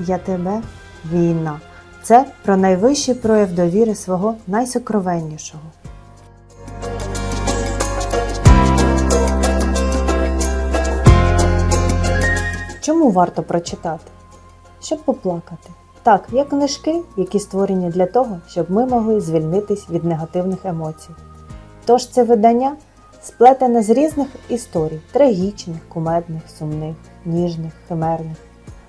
Я тебе війна. Це про найвищий прояв довіри свого найсокровеннішого. Чому варто прочитати? Щоб поплакати. Так, як книжки, які створені для того, щоб ми могли звільнитись від негативних емоцій. Тож це видання сплетене з різних історій трагічних, кумедних, сумних, ніжних, химерних,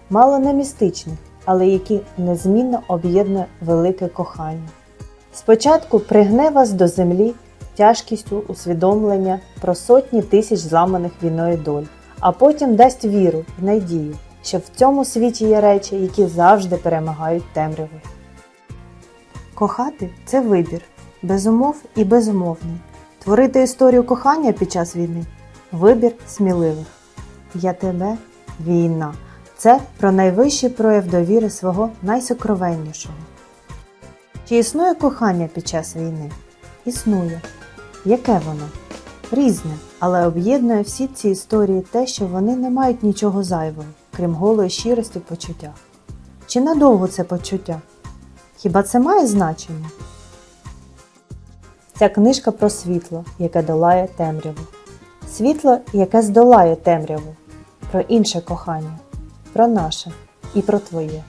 мало не містичних, але які незмінно об'єднує велике кохання. Спочатку пригне вас до землі тяжкістю усвідомлення про сотні тисяч зламаних війною доль, а потім дасть віру і надію, що в цьому світі є речі, які завжди перемагають темряву. Кохати це вибір, без умов і безумовний. Творити історію кохання під час війни вибір сміливих. Я тебе війна. Це про найвищий прояв довіри свого найсокровеннішого. Чи існує кохання під час війни? Існує. Яке воно? Різне, але об'єднує всі ці історії те, що вони не мають нічого зайвого, крім голої щирості в почуттях. Чи надовго це почуття? Хіба це має значення? Ця книжка про світло, яке долає темряву. Світло, яке здолає темряву, про інше кохання, про наше і про твоє.